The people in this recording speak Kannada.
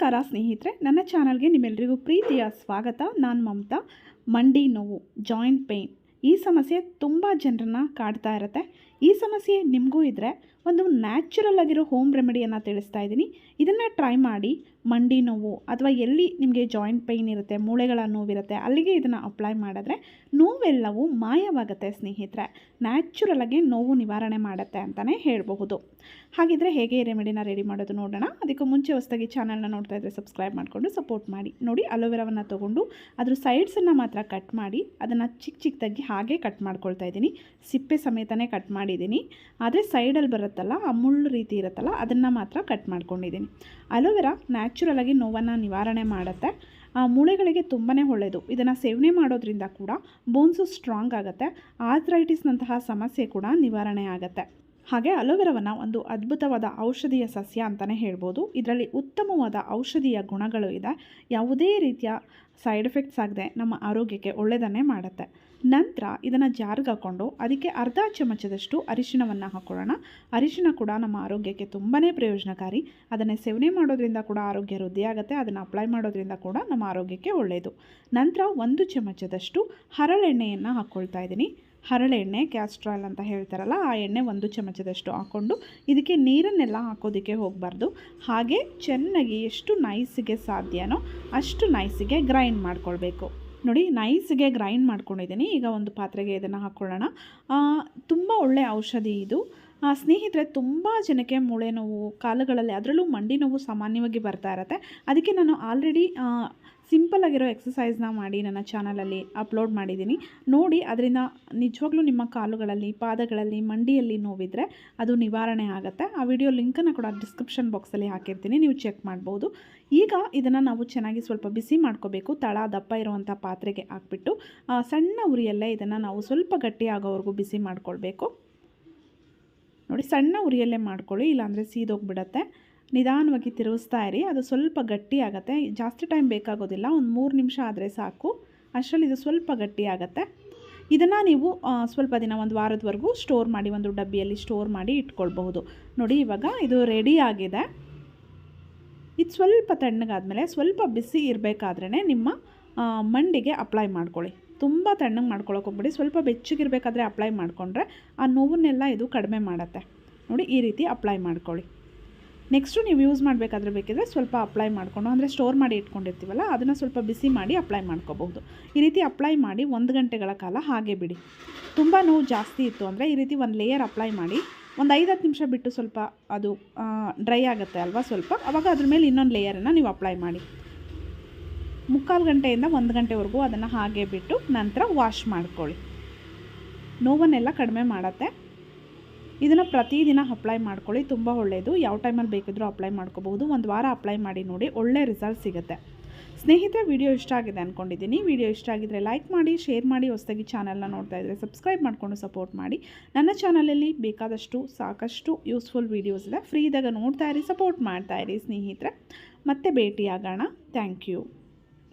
ನಮಸ್ಕಾರ ಸ್ನೇಹಿತರೆ ನನ್ನ ಚಾನಲ್ಗೆ ನಿಮ್ಮೆಲ್ಲರಿಗೂ ಪ್ರೀತಿಯ ಸ್ವಾಗತ. ನಾನು ಮಮತಾ ಮಂಡಿ ನೋವು ಜಾಯಿಂಟ್ ಪೇಯ್ನ್ ಈ ಸಮಸ್ಯೆ ತುಂಬ ಜನರನ್ನ ಕಾಡ್ತಾ ಇರುತ್ತೆ. ಈ ಸಮಸ್ಯೆ ನಿಮಗೂ ಇದ್ದರೆ ಒಂದು ನ್ಯಾಚುರಲ್ ಆಗಿರೋ ಹೋಮ್ ರೆಮಿಡಿಯನ್ನು ತಿಳಿಸ್ತಾ ಇದ್ದೀನಿ. ಇದನ್ನು ಟ್ರೈ ಮಾಡಿ ಮಂಡಿ ನೋವು ಅಥವಾ ಎಲ್ಲಿ ನಿಮಗೆ ಜಾಯಿಂಟ್ ಪೈನ್ ಇರುತ್ತೆ, ಮೂಳೆಗಳ ನೋವಿರುತ್ತೆ, ಅಲ್ಲಿಗೆ ಇದನ್ನು ಅಪ್ಲೈ ಮಾಡಿದ್ರೆ ನೋವೆಲ್ಲವೂ ಮಾಯವಾಗುತ್ತೆ ಸ್ನೇಹಿತರೆ. ನ್ಯಾಚುರಲ್ ಆಗಿ ನೋವು ನಿವಾರಣೆ ಮಾಡುತ್ತೆ ಅಂತಲೇ ಹೇಳಬಹುದು. ಹಾಗಿದ್ರೆ ಹೇಗೆ ರೆಮಿಡಿನ ರೆಡಿ ಮಾಡೋದು ನೋಡೋಣ. ಅದಕ್ಕೂ ಮುಂಚೆ ಹೊಸದಾಗಿ ಚಾನಲ್ನ ನೋಡ್ತಾ ಇದ್ದರೆ ಸಬ್ಸ್ಕ್ರೈಬ್ ಮಾಡಿಕೊಂಡು ಸಪೋರ್ಟ್ ಮಾಡಿ. ನೋಡಿ ಅಲೋವೆರಾವನ್ನು ತೊಗೊಂಡು ಅದ್ರ ಸೈಡ್ಸನ್ನು ಮಾತ್ರ ಕಟ್ ಮಾಡಿ ಅದನ್ನು ಚಿಕ್ಕ ಚಿಕ್ಕದಾಗಿ ಹಾಗೆ ಕಟ್ ಮಾಡ್ಕೊಳ್ತಾ ಇದ್ದೀನಿ. ಸಿಪ್ಪೆ ಸಮೇತನೇ ಕಟ್ ಮಾಡಿದ್ದೀನಿ. ಆದರೆ ಸೈಡಲ್ಲಿ ಬರುತ್ತಲ್ಲ, ಆ ಮುಳ್ಳು ರೀತಿ ಇರುತ್ತಲ್ಲ, ಅದನ್ನು ಮಾತ್ರ ಕಟ್ ಮಾಡ್ಕೊಂಡಿದ್ದೀನಿ. ಅಲೋವೆರಾ ನ್ಯಾಚುರಲ್ ಆಗಿ ನೋವನ್ನು ನಿವಾರಣೆ ಮಾಡುತ್ತೆ. ಆ ಮೂಳೆಗಳಿಗೆ ತುಂಬಾ ಒಳ್ಳೆಯದು ಇದನ್ನು ಸೇವನೆ ಮಾಡೋದ್ರಿಂದ ಕೂಡ ಬೋನ್ಸು ಸ್ಟ್ರಾಂಗ್ ಆಗುತ್ತೆ. ಆರ್ಥ್ರೈಟಿಸ್ನಂತಹ ಸಮಸ್ಯೆ ಕೂಡ ನಿವಾರಣೆ ಆಗುತ್ತೆ. ಹಾಗೆ ಅಲೋವೆರಾವನ್ನು ಒಂದು ಅದ್ಭುತವಾದ ಔಷಧೀಯ ಸಸ್ಯ ಅಂತಲೇ ಹೇಳ್ಬೋದು. ಇದರಲ್ಲಿ ಉತ್ತಮವಾದ ಔಷಧೀಯ ಗುಣಗಳು ಇದೆ. ಯಾವುದೇ ರೀತಿಯ ಸೈಡ್ ಎಫೆಕ್ಟ್ಸ್ ಆಗದೆ ನಮ್ಮ ಆರೋಗ್ಯಕ್ಕೆ ಒಳ್ಳೆಯದನ್ನೇ ಮಾಡುತ್ತೆ. ನಂತರ ಇದನ್ನು ಜಾರ್ಗೆ ಹಾಕ್ಕೊಂಡು ಅದಕ್ಕೆ ಅರ್ಧ ಚಮಚದಷ್ಟು ಅರಿಶಿಣವನ್ನು ಹಾಕ್ಕೊಳ್ಳೋಣ ಅರಿಶಿಣ ಕೂಡ ನಮ್ಮ ಆರೋಗ್ಯಕ್ಕೆ ತುಂಬಾ ಪ್ರಯೋಜನಕಾರಿ. ಅದನ್ನು ಸೇವನೆ ಮಾಡೋದ್ರಿಂದ ಕೂಡ ಆರೋಗ್ಯ ವೃದ್ಧಿಯಾಗುತ್ತೆ ಅದನ್ನು ಅಪ್ಲೈ ಮಾಡೋದ್ರಿಂದ ಕೂಡ ನಮ್ಮ ಆರೋಗ್ಯಕ್ಕೆ ಒಳ್ಳೆಯದು ನಂತರ ಒಂದು ಚಮಚದಷ್ಟು ಹರಳೆಣ್ಣೆಯನ್ನು ಹಾಕ್ಕೊಳ್ತಾ ಇದ್ದೀನಿ. ಹರಳೆಣ್ಣೆ ಕ್ಯಾಸ್ಟ್ರಾಲ್ ಅಂತ ಹೇಳ್ತಾರಲ್ಲ, ಆ ಎಣ್ಣೆ ಒಂದು ಚಮಚದಷ್ಟು ಹಾಕ್ಕೊಂಡು ಇದಕ್ಕೆ ನೀರನ್ನೆಲ್ಲ ಹಾಕೋದಕ್ಕೆ ಹೋಗಬಾರ್ದು. ಹಾಗೆ ಚೆನ್ನಾಗಿ ಎಷ್ಟು ನೈಸಿಗೆ ಸಾಧ್ಯನೋ ಅಷ್ಟು ನೈಸಿಗೆ ಗ್ರೈಂಡ್ ಮಾಡ್ಕೊಳ್ಬೇಕು. ನೋಡಿ ನೈಸ್ಗೆ ಗ್ರೈಂಡ್ ಮಾಡ್ಕೊಂಡಿದ್ದೀನಿ. ಈಗ ಒಂದು ಪಾತ್ರೆಗೆ ಇದನ್ನು ಹಾಕ್ಕೊಳ್ಳೋಣ ತುಂಬ ಒಳ್ಳೆಯ ಔಷಧಿ ಇದು. ಸ್ನೇಹಿತರೆ, ತುಂಬ ಜನಕ್ಕೆ ಮೂಳೆ ನೋವು, ಕಾಲುಗಳಲ್ಲಿ ಅದರಲ್ಲೂ ಮಂಡಿ ನೋವು ಸಾಮಾನ್ಯವಾಗಿ ಬರ್ತಾ ಇರುತ್ತೆ. ಅದಕ್ಕೆ ನಾನು ಆಲ್ರೆಡಿ ಸಿಂಪಲ್ ಆಗಿರೋ ಎಕ್ಸಸೈಸ್ನ ಮಾಡಿ ನನ್ನ ಚಾನಲಲ್ಲಿ ಅಪ್ಲೋಡ್ ಮಾಡಿದ್ದೀನಿ. ನೋಡಿ, ಅದರಿಂದ ನಿಜವಾಗ್ಲೂ ನಿಮ್ಮ ಕಾಲುಗಳಲ್ಲಿ, ಪಾದಗಳಲ್ಲಿ, ಮಂಡಿಯಲ್ಲಿ ನೋವಿದ್ರೆ ಅದು ನಿವಾರಣೆ ಆಗುತ್ತೆ. ಆ ವಿಡಿಯೋ ಲಿಂಕನ್ನು ಕೂಡ ಡಿಸ್ಕ್ರಿಪ್ಷನ್ ಬಾಕ್ಸಲ್ಲಿ ಹಾಕಿರ್ತೀನಿ, ನೀವು ಚೆಕ್ ಮಾಡ್ಬೋದು. ಈಗ ಇದನ್ನು ನಾವು ಚೆನ್ನಾಗಿ ಸ್ವಲ್ಪ ಬಿಸಿ ಮಾಡ್ಕೋಬೇಕು. ತಳ, ದಪ್ಪ ಇರುವಂಥ ಪಾತ್ರೆಗೆ ಹಾಕ್ಬಿಟ್ಟು ಸಣ್ಣ ಉರಿಯಲ್ಲೇ ಇದನ್ನು ನಾವು ಸ್ವಲ್ಪ ಗಟ್ಟಿ ಆಗೋವರೆಗೂ ಬಿಸಿ ಮಾಡ್ಕೊಳ್ಬೇಕು. ನೋಡಿ ಸಣ್ಣ ಉರಿಯಲ್ಲೇ ಮಾಡ್ಕೊಳ್ಳಿ, ಇಲ್ಲಾಂದರೆ ಸೀದೋಗಿಬಿಡತ್ತೆ. ನಿಧಾನವಾಗಿ ತಿರುಗಿಸ್ತಾ ಇರಿ. ಅದು ಸ್ವಲ್ಪ ಗಟ್ಟಿ ಆಗುತ್ತೆ. ಜಾಸ್ತಿ ಟೈಮ್ ಬೇಕಾಗೋದಿಲ್ಲ, ಒಂದು ಮೂರು ನಿಮಿಷ ಆದರೆ ಸಾಕು. ಅಷ್ಟರಲ್ಲಿ ಇದು ಸ್ವಲ್ಪ ಗಟ್ಟಿ ಆಗುತ್ತೆ. ಇದನ್ನು ನೀವು ಸ್ವಲ್ಪ ದಿನ, ಒಂದು ವಾರದವರೆಗೂ ಸ್ಟೋರ್ ಮಾಡಿ, ಒಂದು ಡಬ್ಬಿಯಲ್ಲಿ ಸ್ಟೋರ್ ಮಾಡಿ ಇಟ್ಕೊಳ್ಬಹುದು. ನೋಡಿ, ಇವಾಗ ಇದು ರೆಡಿ ಆಗಿದೆ. ಇದು ಸ್ವಲ್ಪ ತಣ್ಣಗಾದಮೇಲೆ, ಸ್ವಲ್ಪ ಬಿಸಿ ಇರಬೇಕಾದ್ರೇ ನಿಮ್ಮ ಮಂಡಿಗೆ ಅಪ್ಲೈ ಮಾಡ್ಕೊಳ್ಳಿ. ತುಂಬ ತಣ್ಣಗೆ ಮಾಡ್ಕೊಳ್ಳೋಕೆ ಹೋಗ್ಬಿಡಿ. ಸ್ವಲ್ಪ ಬೆಚ್ಚಗಿರಬೇಕಾದ್ರೆ ಅಪ್ಲೈ ಮಾಡಿಕೊಂಡ್ರೆ ಆ ನೋವನ್ನೆಲ್ಲ ಇದು ಕಡಿಮೆ ಮಾಡುತ್ತೆ. ನೋಡಿ, ಈ ರೀತಿ ಅಪ್ಲೈ ಮಾಡ್ಕೊಳ್ಳಿ. ನೆಕ್ಸ್ಟು ನೀವು ಯೂಸ್ ಮಾಡಬೇಕಾದ್ರೆ ಬೇಕಿದ್ರೆ ಸ್ವಲ್ಪ ಅಪ್ಲೈ ಮಾಡಿಕೊಂಡು, ಅಂದರೆ ಸ್ಟೋರ್ ಮಾಡಿ ಇಟ್ಕೊಂಡಿರ್ತೀವಲ್ಲ, ಅದನ್ನು ಸ್ವಲ್ಪ ಬಿಸಿ ಮಾಡಿ ಅಪ್ಲೈ ಮಾಡ್ಕೋಬಹುದು. ಈ ರೀತಿ ಅಪ್ಲೈ ಮಾಡಿ ಒಂದು ಗಂಟೆಗಳ ಕಾಲ ಹಾಗೆ ಬಿಡಿ. ತುಂಬ ನೋವು ಜಾಸ್ತಿ ಇತ್ತು ಅಂದರೆ ಈ ರೀತಿ ಒಂದು ಲೇಯರ್ ಅಪ್ಲೈ ಮಾಡಿ ಒಂದು ಐದು ಹತ್ತು ನಿಮಿಷ ಬಿಟ್ಟು ಸ್ವಲ್ಪ ಅದು ಡ್ರೈ ಆಗುತ್ತೆ ಅಲ್ವಾ ಸ್ವಲ್ಪ, ಅವಾಗ ಅದ್ರ ಮೇಲೆ ಇನ್ನೊಂದು ಲೇಯರನ್ನು ನೀವು ಅಪ್ಲೈ ಮಾಡಿ. ಮುಕ್ಕಾಲು ಗಂಟೆಯಿಂದ ಒಂದು ಗಂಟೆವರೆಗೂ ಅದನ್ನು ಹಾಗೆ ಬಿಟ್ಟು ನಂತರ ವಾಶ್ ಮಾಡ್ಕೊಳ್ಳಿ. ನೋವನ್ನೆಲ್ಲ ಕಡಿಮೆ ಮಾಡುತ್ತೆ. ಇದನ್ನು ಪ್ರತಿದಿನ ಅಪ್ಲೈ ಮಾಡ್ಕೊಳ್ಳಿ. ತುಂಬ ಒಳ್ಳೆಯದು. ಯಾವ ಟೈಮಲ್ಲಿ ಬೇಕಿದ್ರೂ ಅಪ್ಲೈ ಮಾಡ್ಕೋಬಹುದು. ಒಂದು ವಾರ ಅಪ್ಲೈ ಮಾಡಿ ನೋಡಿ, ಒಳ್ಳೆ ರಿಸಲ್ಟ್ ಸಿಗುತ್ತೆ. ಸ್ನೇಹಿತರೆ, ವಿಡಿಯೋ ಇಷ್ಟ ಆಗಿದೆ ಅಂದ್ಕೊಂಡಿದ್ದೀನಿ ವಿಡಿಯೋ ಇಷ್ಟ ಆಗಿದ್ರೆ ಲೈಕ್ ಮಾಡಿ, ಶೇರ್ ಮಾಡಿ, ಹೊಸದಾಗಿ ಚಾನಲ್ನ ನೋಡ್ತಾ ಇದ್ದರೆ ಸಬ್ಸ್ಕ್ರೈಬ್ ಮಾಡಿಕೊಂಡು ಸಪೋರ್ಟ್ ಮಾಡಿ. ನನ್ನ ಚಾನಲಲ್ಲಿ ಬೇಕಾದಷ್ಟು ಸಾಕಷ್ಟು ಯೂಸ್ಫುಲ್ ವೀಡಿಯೋಸ್ ಇದೆ. ಫ್ರೀ ಇದ್ದಾಗ ನೋಡ್ತಾ ಇರಿ, ಸಪೋರ್ಟ್ ಮಾಡ್ತಾ ಇರಿ ಸ್ನೇಹಿತರೆ. ಮತ್ತೆ ಭೇಟಿಯಾಗೋಣ. Thank you.